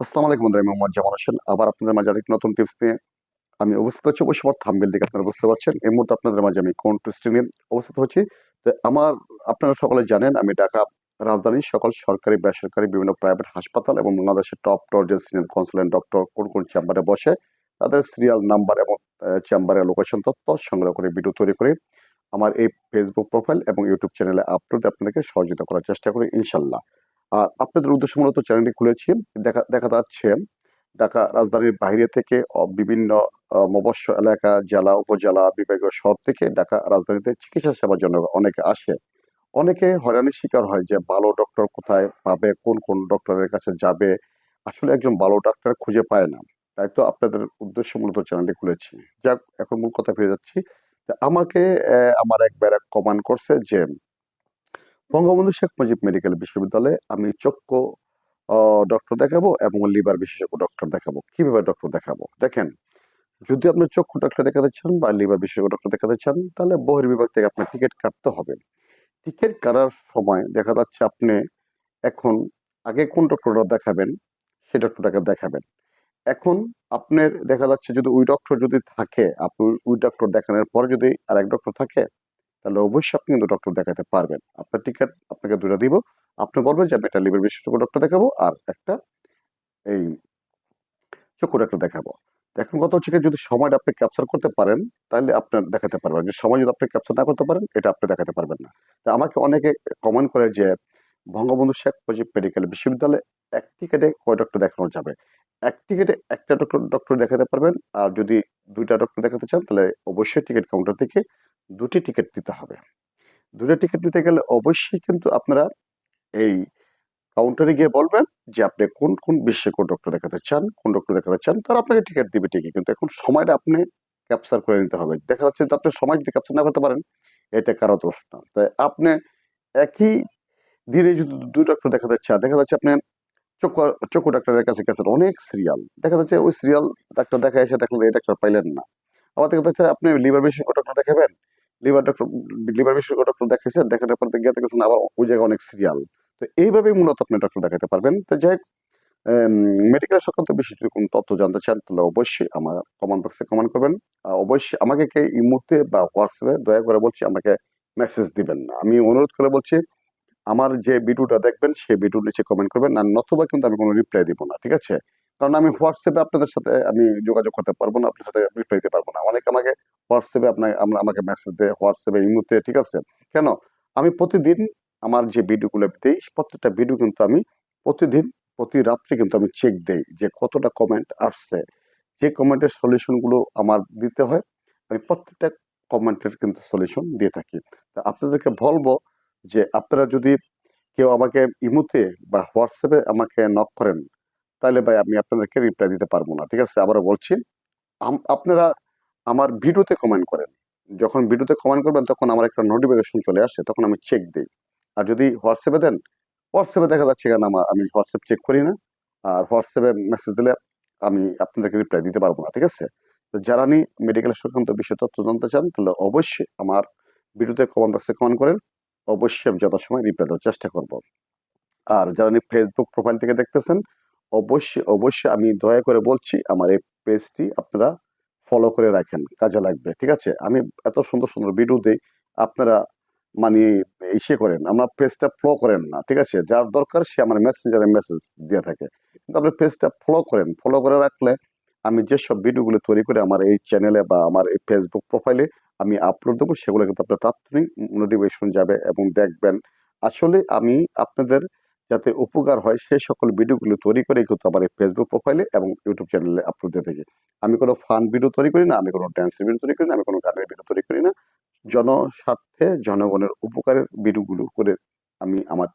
আসসালামু আলাইকুম বন্ধুরা, আমি আবার আপনাদের মাঝে আরেকটি নতুন টিপস নিয়ে আমি অবস্থিত হচ্ছি। অবশ্য আমার থাম্বেল দিকে আপনারা বুঝতে পারছেন। এই মুহূর্তে আপনাদের মাঝে আমি কোন নিয়ে অবস্থিত হচ্ছি? তো আমার, আপনারা সকলে জানেন, আমি ঢাকা রাজধানীর সকল সরকারি, বেসরকারি, বিভিন্ন প্রাইভেট হাসপাতাল এবং বাংলাদেশের টপ টর যে সিনিয়র কনসালেন্ট ডক্টর কোন কোন চেম্বারে বসে তাদের সিরিয়াল নাম্বার এবং চেম্বারের লোকেশন তথ্য সংগ্রহ করে ভিডিও তৈরি করে আমার এই ফেসবুক প্রোফাইল এবং ইউটিউব চ্যানেলে আপলোড আপনাদেরকে সহযোগিতা করার চেষ্টা করি, ইনশাল্লাহ। আর আপনাদের উদ্দেশ্য মূলত চ্যানেলটি খুলেছি। দেখা দেখা যাচ্ছে ঢাকা রাজধানীর বাইরে থেকে বিভিন্ন মবস্য এলাকা, জেলা, উপজেলা, বিভাগীয় শহর থেকে ঢাকা রাজধানীতে চিকিৎসা সেবার জন্য অনেকে আসে। অনেকে হয়রানির শিকার হয় যে, ভালো ডক্টর কোথায় পাবে, কোন কোন ডক্টরের কাছে যাবে? আসলে একজন ভালো ডাক্তার খুঁজে পায় না। তাই তো আপনাদের উদ্দেশ্য মূলত চ্যানেলটি খুলেছি। যাক, এখন মূল কথা ফিরে যাচ্ছি। আমাকে আমার এক ব্যারাক কমান করছে যে বঙ্গবন্ধু শেখ মুজিব মেডিকেল বিশ্ববিদ্যালয়ে আমি চক্ষু ডক্টর দেখাবো এবং লিভার বিশেষজ্ঞ ডক্টর দেখাবো। কীভাবে ডক্টর দেখাবো? দেখেন, যদি আপনি চক্ষু ডক্টর দেখাতে চান বা লিভার বিশেষজ্ঞ ডক্টর দেখাতে চান, তাহলে বহির্বিভাগ থেকে আপনার টিকিট কাটতে হবে। টিকিট কাটার সময় দেখা যাচ্ছে আপনি এখন আগে কোন ডক্টরটা দেখাবেন, সেই ডক্টরটাকে দেখাবেন। এখন আপনার দেখা যাচ্ছে যদি ওই ডক্টর যদি থাকে, আপনি ওই ডক্টর দেখানোর পরে যদি আর এক ডক্টর থাকে তাহলে অবশ্যই আপনি কিন্তু ডক্টর দেখাতে পারবেন। আপনার টিকিট আপনাকে দুটো দিব। আপনি বলবেন যে, আমি একটা লিভার বিশেষজ্ঞ ডক্টর দেখাবো আর একটা এই চক্ষু ডক্টর দেখাবো। এখন কথা হচ্ছে যদি সময়টা আপনি ক্যাপচার করতে পারেন, তাহলে আপনার দেখাতে পারবেন। যে সময় যদি আপনি ক্যাপচার না করতে পারেন, এটা আপনি দেখাতে পারবেন না। তো আমাকে অনেকে কমেন্ট করে যে, বঙ্গবন্ধু শেখ মুজিব মেডিকেল বিশ্ববিদ্যালয়ে এক টিকেটে কয় ডক্টর দেখানো যাবে? এক টিকেটে একটা ডক্টর ডক্টর দেখাতে পারবেন। আর যদি দুইটা ডক্টর দেখাতে চান, তাহলে অবশ্যই টিকিট কাউন্টার থেকে দুটি টিকিট দিতে হবে। দুটো টিকিট দিতে গেলে অবশ্যই কিন্তু আপনারা এই কাউন্টারে গিয়ে বলবেন যে, আপনি কোন কোন বিশ্বে কোন ডক্টর দেখাতে চান, কোন ডক্টর দেখাতে চান? তারা আপনাকে টিকিট দিবে ঠিকই। কিন্তু এখন সময়টা আপনি ক্যাপচার করে নিতে হবে। দেখা যাচ্ছে আপনি সময় যদি ক্যাপচার না করতে পারেন, এটা কারও দোষ না। তাই আপনি একই দিনে যদি দুই ডক্টর দেখাতে চান, দেখা যাচ্ছে আপনি চক্ষু চক্ষু ডাক্তারের কাছে গেছেন, অনেক সিরিয়াল দেখা যাচ্ছে ওই সিরিয়াল ডাক্তার দেখা এসে দেখলেন, এই ডাক্তার পাইলেন না। আবার দেখা যাচ্ছে আপনি লিভার বিশেষজ্ঞ ডক্টর দেখাবেন লিভার ডক্টর লিভার বিশেষজ্ঞ ডক্টর দেখাইছেন দেখানোর পর গিয়ে দেখেছেন আবার ওই জায়গায় অনেক সিরিয়াল তো এইভাবেই মূলত আপনি ডক্টর দেখাতে পারবেন। তো যাই হোক মেডিকেল সংক্রান্ত বিষয়ে যদি কোনো তথ্য জানতে চান, তাহলে অবশ্যই আমার কমেন্ট বক্সে কমেন্ট করবেন। অবশ্যই আমাকে কে ইমুতে বা হোয়াটসঅ্যাপে দয়া করে বলছি, আমাকে মেসেজ দিবেন না। আমি অনুরোধ করে বলছি, আমার যে ভিডিওটা দেখবেন, সেই ভিডিওর নিচে কমেন্ট করবেন। আর নতুবা কিন্তু আমি কোনো রিপ্লাই দিব না, ঠিক আছে? কারণ আমি হোয়াটসঅ্যাপে আপনাদের সাথে আমি যোগাযোগ করতে পারব না আপনার সাথে রিপ্লাই দিতে পারব না। অনেকে আমাকে হোয়াটসঅ্যাপে আপনার আমরা- আমাকে মেসেজ দেয়, হোয়াটসঅ্যাপে ইমুতে ঠিক আছে? কেন? আমি প্রতিদিন আমার যে ভিডিওগুলো দিই, প্রত্যেকটা ভিডিও কিন্তু আমি প্রতিদিন, প্রতি রাত্রে কিন্তু আমি চেক দেই যে কতটা কমেন্ট আসছে। যে কমেন্টের সলিউশনগুলো আমার দিতে হয়, আমি প্রত্যেকটা কমেন্টের কিন্তু সলিউশন দিয়ে থাকি। তা আপনাদেরকে বলব যে আপনারা যদি কেউ আমাকে ইমুতে বা হোয়াটসঅ্যাপে আমাকে নক করেন তাহলে ভাই আমি আপনাদেরকে রিপ্লাই দিতে পারব না, ঠিক আছে? আবারও বলছি আপনারা আমার ভিডিওতে কমেন্ট করেন। যখন ভিডিওতে কমেন্ট করবেন, তখন আমার একটা নোটিফিকেশন চলে আসে, তখন আমি চেক দিই। আর যদি হোয়াটসঅ্যাপে দেন হোয়াটসঅ্যাপে দেখা যাচ্ছে কেন আমার আমি হোয়াটসঅ্যাপ চেক করি না, আর হোয়াটসঅ্যাপে মেসেজ দিলে আমি আপনাদেরকে রিপ্লাই দিতে পারব না, ঠিক আছে? তো যারা নি মেডিকেল সংক্রান্ত বিষয়ে তথ্য জানতে চান, তাহলে অবশ্যই আমার ভিডিওতে কমেন্ট বক্সে কমেন্ট করেন। অবশ্যই আমি যথাসময় রিপ্লাই দেওয়ার চেষ্টা করব। আর যারা নি ফেসবুক প্রোফাইল থেকে দেখতেছেন অবশ্যই অবশ্যই আমি দয়া করে বলছি, আমার এই পেজটি আপনারা ফলো করে রাখেন, কাজে লাগবে, ঠিক আছে? আমি এত সুন্দর সুন্দর ভিডিও দিই, আপনারা মানে ইসে করেন, আমার পেজটা ফলো করেন না, ঠিক আছে? যার দরকার সে আমার মেসেঞ্জারে মেসেজ দিয়ে থাকে। কিন্তু আপনি পেজটা ফলো করেন ফলো করে রাখলে আমি যেসব ভিডিওগুলো তৈরি করে আমার এই চ্যানেলে বা আমার এই ফেসবুক প্রোফাইলে আমি আপলোড দেবো, সেগুলো কিন্তু আপনার তাৎক্ষণিক নোটিফিকেশন যাবে এবং দেখবেন। আসলে আমি আপনাদের যাতে উপকার হয় সেই সকল ভিডিওগুলো তৈরি করে কিন্তু আমার এই ফেসবুক প্রোফাইলে এবং ইউটিউব চ্যানেলে আপলোড দিয়ে থাকি। আমি কোনো ফান ভিডিও তৈরি করি না, আমি কোনো ড্যান্সের ভিডিও তৈরি করি না, আমি কোনো গানের ভিডিও তৈরি করি না। জনস্বার্থে জনগণের উপকারের ভিডিওগুলো করে আমি আমার